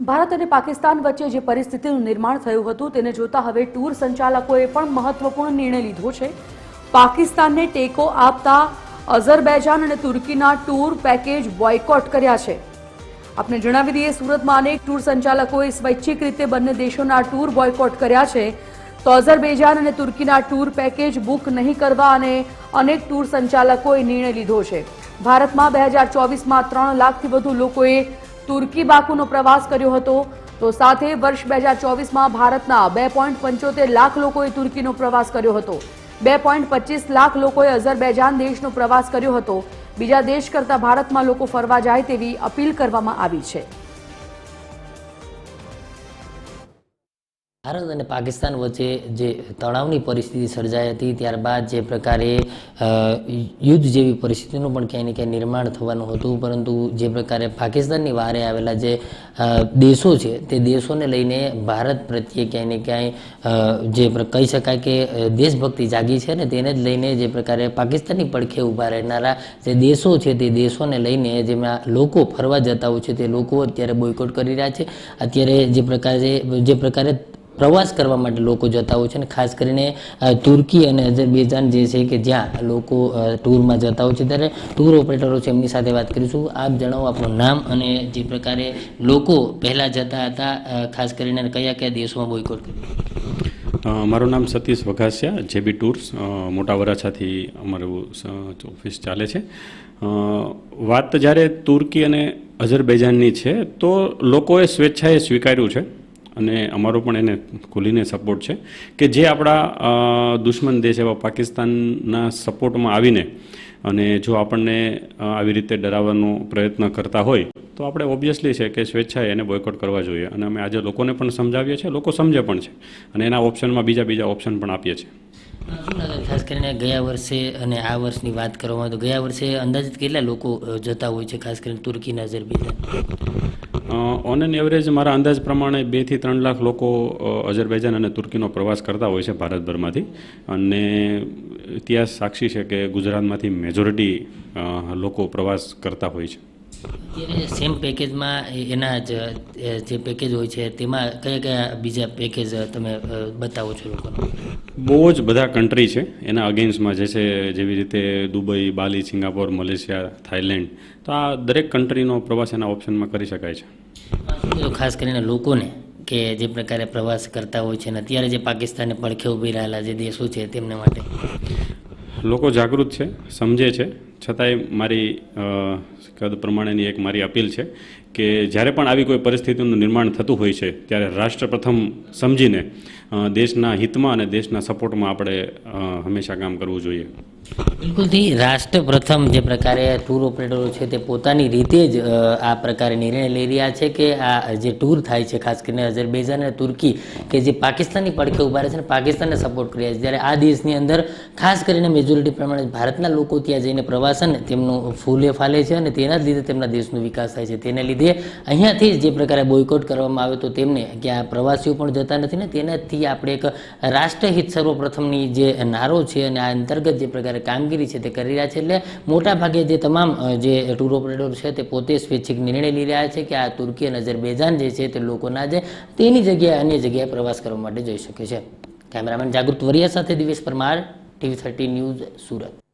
ભારત અને પાકિસ્તાન વચ્ચે જે પરિસ્થિતિનું નિર્માણ થયું હતું, તેને જોતા હવે ટૂર સંચાલકોએ પણ મહત્વપૂર્ણ નિર્ણય લીધો છે. પાકિસ્તાનને ટેકો આપતા અઝરબૈજાન અને તુર્કીના ટૂર પેકેજ બોયકોટ કર્યા છે. આપણે જણાવી દઈએ, સુરતમાં અનેક ટૂર સંચાલકોએ સ્વૈચ્છિક રીતે બંને દેશોના ટૂર બોયકોટ કર્યા છે. તો અઝરબૈજાન અને તુર્કીના ટૂર પેકેજ બુક નહીં કરવા અને અનેક ટૂર સંચાલકોએ નિર્ણય લીધો છે. ભારતમાં બે હજાર ચોવીસમાં ત્રણ લાખથી વધુ લોકોએ તુર્કી બાકુનો પ્રવાસ કર્યો હતો. તો સાથે વર્ષ બે હજાર ચોવીસમાં ભારતના બે પોઈન્ટ પંચોતેર લાખ લોકોએ તુર્કીનો પ્રવાસ કર્યો હતો. બે પોઈન્ટ પચીસ લાખ લોકોએ અઝરબૈજાન દેશનો પ્રવાસ કર્યો હતો. બીજા દેશ કરતાં ભારતમાં લોકો ફરવા જાય તેવી અપીલ કરવામાં આવી છે. ભારત અને પાકિસ્તાન વચ્ચે જે તણાવની પરિસ્થિતિ સર્જાઈ હતી, ત્યારબાદ જે પ્રકારે યુદ્ધ જેવી પરિસ્થિતિનું પણ ક્યાંય ને ક્યાંય નિર્માણ થવાનું હતું. પરંતુ જે પ્રકારે પાકિસ્તાનની વારે આવેલા જે દેશો છે, તે દેશોને લઈને ભારત પ્રત્યે ક્યાંય ને ક્યાંય જે કહી શકાય કે દેશભક્તિ જાગી છે ને તેને જ લઈને જે પ્રકારે પાકિસ્તાનની પડખે ઊભા રહેનારા જે દેશો છે, તે દેશોને લઈને જેમાં લોકો ફરવા જતા હોય છે, તે લોકો અત્યારે બોયકોટ કરી રહ્યા છે. અત્યારે જે પ્રકારે જે પ્રકારે પ્રવાસ કરવા માટે લોકો જતા હોય છે અને ખાસ કરીને તુર્કી અને અઝરબેજાન જે છે કે જ્યાં લોકો ટૂરમાં જતા હોય છે. ત્યારે ટૂર ઓપરેટરો છે, એમની સાથે વાત કરીશું. આપ જણાવો આપણું નામ અને જે પ્રકારે લોકો પહેલાં જતા હતા ખાસ કરીને કયા કયા દેશોમાં બોયકોટ કર્યું મારું નામ સતીશ વઘાસિયા જેબી ટૂર્સ મોટા વરાછાથી અમારું ઓફિસ ચાલે છે. વાત જ્યારે તુર્કી અને અઝરબૈજાનની છે, તો લોકોએ સ્વેચ્છાએ સ્વીકાર્યું છે. અને અમારો પણ એને ખુલીને સપોર્ટ છે કે જે આપણા દુશ્મન દેશ એવા પાકિસ્તાનના સપોર્ટમાં આવીને અને જો આપણને આવી રીતે ડરાવવાનો પ્રયત્ન કરતા હોય, તો આપણે ઓબ્વિયસલી છે કે સ્વેચ્છાએ એને બોયકોટ કરવા જોઈએ. અને અમે આજે લોકોને પણ સમજાવીએ છીએ, લોકો સમજે પણ છે. અને એના ઓપ્શનમાં બીજા બીજા ઓપ્શન પણ આપીએ છીએ. ખાસ કરીને ગયા વર્ષે અને આ વર્ષની વાત કરવામાં તો ગયા વર્ષે અંદાજિત કેટલા લોકો જતા હોય છે, ખાસ કરીને તુર્કી અને અઝરબૈજાન ઓન એન એવરેજ મારા અંદાજ પ્રમાણે બેથી ત્રણ લાખ લોકો અઝરબૈજાન અને તુર્કીનો પ્રવાસ કરતા હોય છે ભારતભરમાંથી. અને ઇતિહાસ સાક્ષી છે કે ગુજરાતમાંથી મેજોરિટી લોકો પ્રવાસ કરતા હોય છે. અત્યારે સેમ પેકેજમાં એના જ જે પેકેજ હોય છે તેમાં કયા કયા બીજા પેકેજ તમે બતાવો છો લોકોને? બહુ જ બધા કન્ટ્રી છે. એના અગેન્સ્ટમાં જે છે જેવી રીતે Dubai Bali Singapore Malaysia Thailand તો આ દરેક કન્ટ્રીનો પ્રવાસ એના ઓપ્શનમાં કરી શકાય છે. ખાસ કરીને લોકોને કે જે પ્રકારે પ્રવાસ કરતા હોય છે અને અત્યારે જે પાકિસ્તાને પડખે ઊભી રહેલા જે દેશો છે તેમના માટે? લોકો જાગૃત છે સમજે છે છતાંય મારી કદ પ્રમાણેની એક મારી અપીલ છે કે જ્યારે પણ આવી કોઈ પરિસ્થિતિનું નિર્માણ થતું હોય છે, ત્યારે રાષ્ટ્ર પ્રથમ સમજીને દેશના હિતમાં અને દેશના સપોર્ટમાં આપણે હંમેશા કામ કરવું જોઈએ. બિલકુલથી રાષ્ટ્ર પ્રથમ જે પ્રકારે ટૂર ઓપરેટરો છે તે પોતાની રીતે જ આ પ્રકારે નિર્ણય લઈ રહ્યા છે કે આ જે ટૂર થાય છે, ખાસ કરીને અઝરબૈજાન અને તુર્કી, કે જે પાકિસ્તાનની પડખે ઊભા રહે છે અને પાકિસ્તાનને સપોર્ટ કરી રહ્યા છે. જ્યારે આ દેશની અંદર ખાસ કરીને મેજોરિટી પ્રમાણે ભારતના લોકો ત્યાં જઈને પ્રવાસન તેમનું ફૂલે ફાલે છે અને તેના જ લીધે તેમના દેશનો વિકાસ થાય છે. તેને લીધે અહીંયાથી જ જે પ્રકારે બોયકોટ કરવામાં આવે તો તેમને કે આ પ્રવાસીઓ પણ જતા નથી ને તેનાથી આપણે એક રાષ્ટ્રહિત સર્વપ્રથમની જે નારો છે અને આ અંતર્ગત જે પ્રકારે કામગીરી છે તે કરી રહ્યા છે એટલે મોટા ભાગે જે તમામ જે ટૂર ઓપરેટર છે તે પોતે સ્વૈચ્છિક નિર્ણય લઈ રહ્યા છે કે આ તુર્કી અને અઝરબૈજાન જે છે તે લોકોના જે તેની જગ્યાએ અન્ય જગ્યાએ પ્રવાસ કરવા માટે જઈ શકે છે. કેમેરામેન જાગૃત વરિયા સાથે Divesh Parmar, TV thirty news Surat.